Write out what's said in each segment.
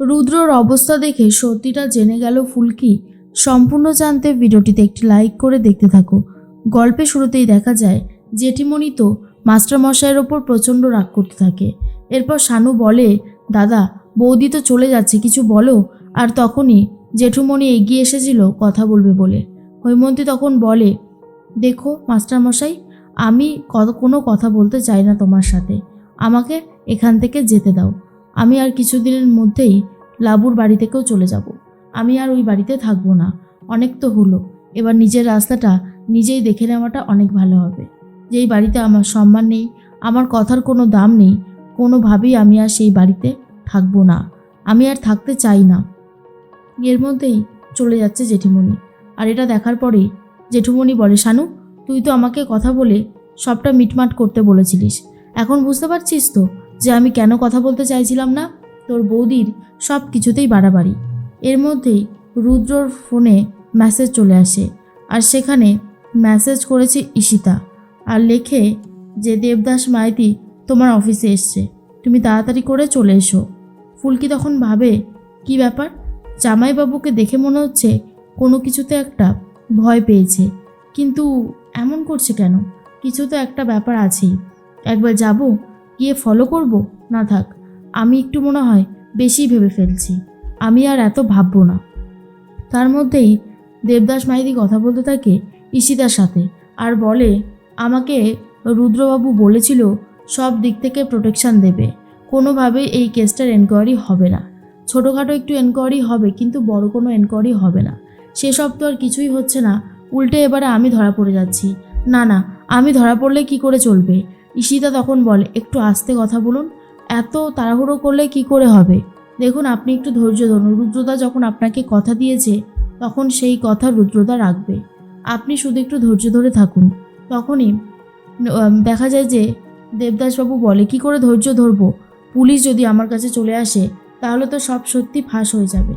রুদ্রর অবস্থা দেখে সত্যিটা জেনে গেল ফুলকি। সম্পূর্ণ জানতে ভিডিওটিতে একটি লাইক করে দেখতে থাকো। গল্পে শুরুতেই দেখা যায়, জেঠিমণি তো মাস্টারমশাইয়ের ওপর প্রচণ্ড রাগ করতে থাকে। এরপর শানু বলে, দাদা, বৌদি তো চলে যাচ্ছে, কিছু বলো? আর তখনই জেঠুমণি এগিয়ে এসেছিল কথা বলবে বলে। হৈমন্তী তখন বলে, দেখো মাস্টারমশাই, আমি কোনো কথা বলতে চাই না তোমার সাথে। আমাকে এখান থেকে যেতে দাও। আমি আর কিছুদিনের মধ্যেই লাবুর বাড়ি থেকেও চলে যাব। আমি আর ওই বাড়িতে থাকব না। অনেক তো হলো। এবার নিজের রাস্তাটা নিজেই দেখে নেওয়াটা অনেক ভালো হবে। যেই বাড়িতে আমার সম্মান নেই, আমার কথার কোনো দাম নেই, কোনোভাবেই আমি আর সেই বাড়িতে থাকব না। আমি আর থাকতে চাই না। এর মধ্যেই চলে যাচ্ছে জেঠিমণি। আর এটা দেখার পরেই জেঠুমণি বলে, শানু, তুই তো আমাকে কথা বলে সবটা মিটমাট করতে বলেছিলিস। এখন বুঝতে পারছিস তো যে আমি কেন কথা বলতে চাইছিলাম না? তোর বৌদির সব কিছুতেই বাড়াবাড়ি। এর মধ্যেই রুদ্রর ফোনে মেসেজ চলে আসে আর সেখানে মেসেজ করেছে ঈশিতা আর লেখে যে, দেবদাস মাইতি তোমার অফিসে এসছে। তুমি তাড়াতাড়ি করে চলে এসো। ফুলকি তখন ভাবে, কি ব্যাপার? জামাইবাবুকে দেখে মনে হচ্ছে কোনো কিছুতে একটা ভয় পেয়েছে। কিন্তু এমন করছে কেন? কিছু তো একটা ব্যাপার আছেই। একবার যাব গিয়ে ফলো করব? না থাক, আমি একটু মনে হয় বেশি ভেবে ফেলছি। আমি আর এত ভাববো না। তার মধ্যেই দেবদাস মাইদি কথা বলতে থাকে ঈশিতার সাথে আর বলে, আমাকে রুদ্রবাবু বলেছিল সব দিক থেকে প্রোটেকশান দেবে। কোনোভাবে এই কেসটার এনকোয়ারি হবে না। ছোটোখাটো একটু এনকোয়ারি হবে, কিন্তু বড় কোনো এনকোয়ারি হবে না। সেসব তো আর কিছুই হচ্ছে না। উল্টে এবারে আমি ধরা পড়ে যাচ্ছি। না না, আমি ধরা পড়লে কি করে চলবে? ঈশিতা তখন বলে, একটু আস্তে কথা বলুন। এত তাড়াহুড়ো করলে কি করে হবে? দেখুন, আপনি একটু ধৈর্য ধরুন। রুদ্রদা যখন আপনাকে কথা দিয়েছে, তখন সেই কথা রুদ্রদা রাখবে। আপনি শুধু একটু ধৈর্য ধরে থাকুন। তখনই দেখা যায় যে দেবদাসবাবু বলে, কি করে ধৈর্য ধরবো? পুলিশ যদি আমার কাছে চলে আসে, তাহলে তো সব সত্যি ফাঁস হয়ে যাবে।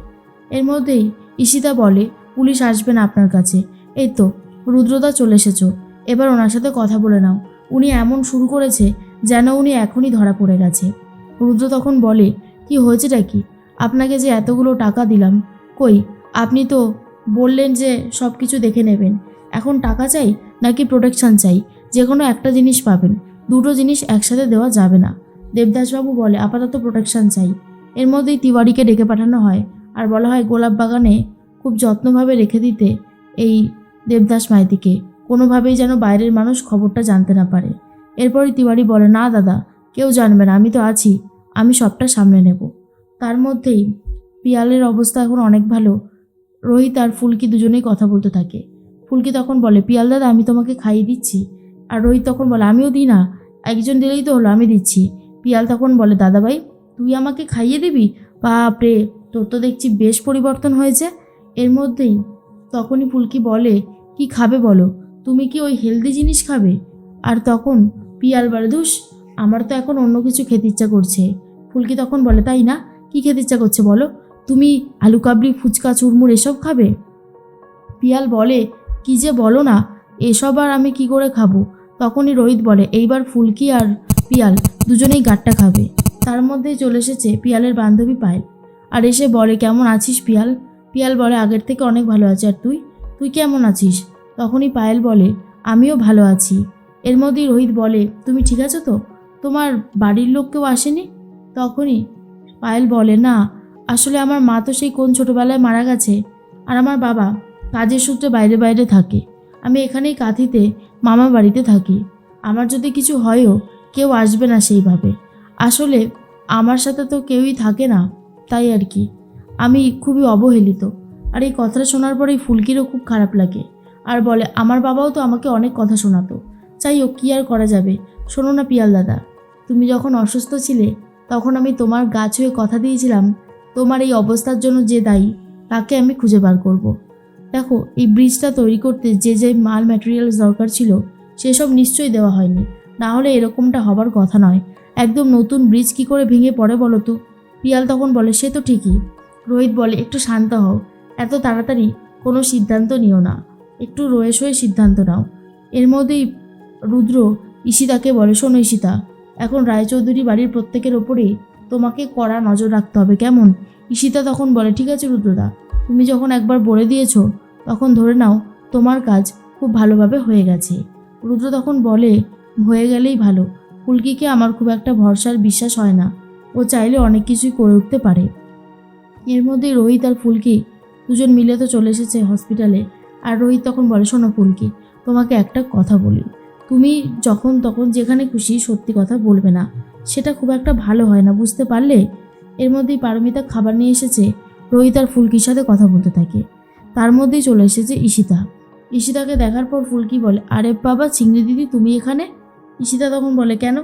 এর মধ্যেই ঈশিতা বলে, পুলিশ আসবে না আপনার কাছে। এই তো, রুদ্রদা চলে এসেছ। এবার ওনার সাথে কথা বলে নাও। উনি এমন শুরু করেছে যেন উনি এখনই ধরা পড়ে গেছে। রুদ্র তখন বলে, কি হয়েছেটা কি? আপনাকে যে এতগুলো টাকা দিলাম, কই? আপনি তো বললেন যে সব কিছু দেখে নেবেন। এখন টাকা চাই নাকি প্রোটেকশন চাই? যে কোনো একটা জিনিস পাবেন। দুটো জিনিস একসাথে দেওয়া যাবে না। দেবদাসবাবু বলে, আপাতত প্রোটেকশন চাই। এর মধ্যেই তিওয়ারিকে ডেকে পাঠানো হয় আর বলা হয়, গোলাপ বাগানে খুব যত্নভাবে রেখে দিতে এই দেবদাস মাইতিকে। কোনোভাবেই যেন বাইরের মানুষ খবরটা জানতে না পারে। এরপরই তিওয়ারি বলে, না, দাদা, কেউ জানবে না, আমি তো আছি, আমি সবটা সামনে নেব। তার মধ্যেই পিয়ালের অবস্থা এখন অনেক ভালো। রোহিত আর ফুলকি দুজনেই কথা বলতে থাকে। ফুলকি তখন বলে, পিয়াল দাদা, আমি তোমাকে খাইয়ে দিচ্ছি। আর রোহিত তখন বলে, আমিও দিই না, একজন দিলেই তো হলো, আমি দিচ্ছি। পিয়াল তখন বলে, দাদাভাই, তুই আমাকে খাইয়ে দিবি? বাপরে তোর তো দেখছি বেশ পরিবর্তন হয়েছে। এর মধ্যেই তখনই ফুলকি বলে, কি খাবে বলো? তুমি কি ওই হেলদি জিনিস খাবে? আর তখন পিয়াল বলে ধুস আমার তো এখন অন্য কিছু খেতে ইচ্ছা করছে। ফুলকি তখন বলে, তাই না? কি খেতে ইচ্ছা করছে বলো? তুমি আলু কাবলি, ফুচকা, চুরমুর এসব খাবে? পিয়াল বলে, কি যে বলো না, এসব আর আমি কি করে খাব? তখনই রোহিত বলে, এইবার ফুলকি আর পিয়াল দুজনেই গাট্টা খাবে। তার মধ্যেই চলে এসেছে পিয়ালের বান্ধবী পায়েল। আর এসে বলে, কেমন আছিস পিয়াল? পিয়াল বলে, আগের থেকে অনেক ভালো আছে। আর তুই? তুই কেমন আছিস? তখনই পায়েল বলে, আমিও ভালো আছি। এর মধ্যেই রোহিত বলে, তুমি ঠিক আছো তো? তোমার বাড়ির লোক কেউ আসেনি? তখনই পায়েল বলে, না, আসলে আমার মা তো সেই কোন ছোটোবেলায় মারা গেছে আর আমার বাবা কাজের সূত্রে বাইরে বাইরে থাকে। আমি এখানেই কাঁথিতে মামা বাড়িতে থাকি। আমার যদি কিছু হয়ও, কেউ আসবে না সেইভাবে। আসলে আমার সাথে তো কেউই থাকে না, তাই আর কি। আমি খুবই অবহেলিত। আর এই কথাটা শোনার পরেই ফুলকিরও খুব খারাপ লাগে। আর বলে, আমার বাবাও তো আমাকে অনেক কথা শোনাতো। চাই ও কী আর করা যাবে? শোনো না পিয়াল দাদা, তুমি যখন অসুস্থ ছিলে, তখন আমি তোমার গাছ হয়ে কথা দিয়েছিলাম, তোমার এই অবস্থার জন্য যে দায়ী, তাকে আমি খুঁজে বার করব। দেখো, এই ব্রিজটা তৈরি করতে যে যে মাল ম্যাটেরিয়ালস দরকার ছিল, সেসব নিশ্চয়ই দেওয়া হয়নি। না হলে এরকমটা হবার কথা নয়। একদম নতুন ব্রিজ কি করে ভেঙে পড়ে বলো তো? পিয়াল তখন বলে, সে তো ঠিকই। রোহিত বলে, একটু শান্ত হও। এত তাড়াতাড়ি কোনো সিদ্ধান্ত নিও না। একটু রয়ে সয়ে সিদ্ধান্ত নাও। এর মধ্যেই রুদ্র, ঈশিতাকে বলে, শোনো ঈশিতা, এখন রায়চৌধুরী বাড়ির প্রত্যেকের ওপরেই তোমাকে কড়া নজর রাখতে হবে, কেমন? ঈশিতা তখন বলে, ঠিক আছে রুদ্রদা, তুমি যখন একবার বলে দিয়েছ, তখন ধরে নাও, তোমার কাজ খুব ভালোভাবে হয়ে গেছে। রুদ্র তখন বলে, হয়ে গেলেই ভালো ফুলকিকে আমার খুব একটা ভরসার বিশ্বাস হয় না, ও চাইলে অনেক কিছুই করে উঠতে পারে। এর মধ্যেই রোহিত আর ফুলকি দুজন মিলে তো চলে এসেছে হসপিটালে আর রোহিত তখন বলে, শোনো ফুলকি তোমাকে একটা কথা বলি। তুমি যখন তখন যেখানে খুশি সত্যি কথা বলবে না, সেটা খুব একটা ভালো হয় না, বুঝতে পারলে? এর মধ্যেই পারমিতা খাবার নিয়ে এসেছে, রোহিত আর ফুলকির সাথে কথা বলতে থাকে। তার মধ্যেই চলে এসেছে ঈশিতা। ঈশিতাকে দেখার পর ফুলকি বলে, আরে বাবা, চিংড়ি দিদি, তুমি এখানে? ঈশিতা তখন বলে, কেন?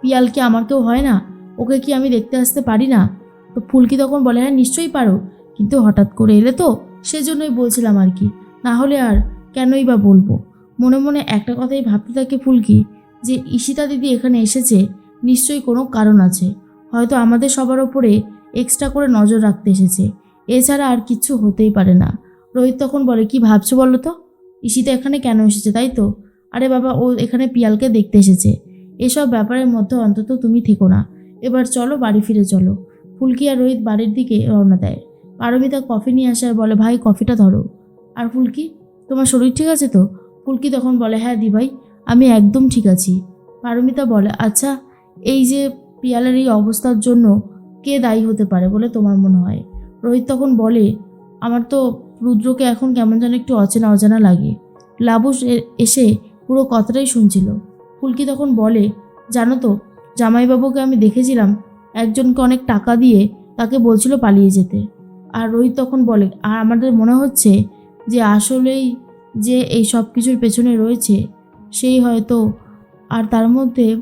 পিয়াল কি আমার কেউ হয় না? ওকে কি আমি দেখতে আসতে পারি না? তো ফুলকি তখন বলে হ্যাঁ নিশ্চয়ই পারো। কিন্তু হঠাৎ করে এলে তো, সেজন্যই বলছিলাম আর কি। না হলে আর কেনই বা বলব? মনে মনে একটা কথাই ভাবতে থাকে ফুলকি যে, ঈশিতা দিদি এখানে এসেছে, নিশ্চয়ই কোনো কারণ আছে। হয়তো আমাদের সবার ওপরে এক্সট্রা করে নজর রাখতে এসেছে। এছাড়া আর কিচ্ছু হতেই পারে না। রোহিত তখন বলে, কি ভাবছ বলো তো? ঈশিতা এখানে কেন এসেছে, তাই তো? আরে বাবা, ও এখানে পিয়ালকে দেখতে এসেছে। এসব ব্যাপারের মধ্যে অন্তত তুমি থেকো না। এবার চলো বাড়ি ফিরে চলো। ফুলকি আর রোহিত বাড়ির দিকে রওনা দেয়। পারমিতা কফি নিয়ে আসে আর বলে, ভাই, কফিটা ধরো। আর ফুলকি, তোমার শরীর ঠিক আছে তো? ফুলকি তখন বলে হ্যাঁ দি ভাই আমি একদম ঠিক আছি। পারমিতা বলে আচ্ছা এই যে পিয়ালের এই অবস্থার জন্য কে দায়ী হতে পারে বলে তোমার মনে হয়? রোহিত তখন বলে, আমার তো রুদ্রকে এখন কেমন যেন একটু অচেনা অজানা লাগে। লাবুস এসে পুরো কথাটাই শুনছিল। ফুলকি তখন বলে, জানো তো, জামাইবাবুকে আমি দেখেছিলাম, একজনকে অনেক টাকা দিয়ে তাকে বলছিল পালিয়ে যেতে। আর রোহিত তখন বলে, আর আমাদের মনে হচ্ছে যে আসলেই যে এই সব কিছুর পেছনে রয়েছে, সেই হয়তো। আর তার মধ্যে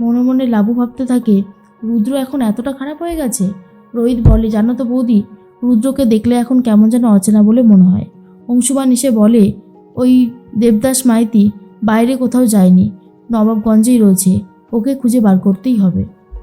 মনে মনে লাবু ভাবতে থাকে, রুদ্র এখন এতটা খারাপ হয়ে গেছে? রোহিত বলে, জানো তো বৌদি, রুদ্রকে দেখলে এখন কেমন যেন অচেনা বলে মনে হয়। অংশুমান এসে বলে, ওই দেবদাস মাইতি বাইরে কোথাও যায়নি, নবাবগঞ্জেই রয়েছে, ওকে খুঁজে বার করতেই হবে।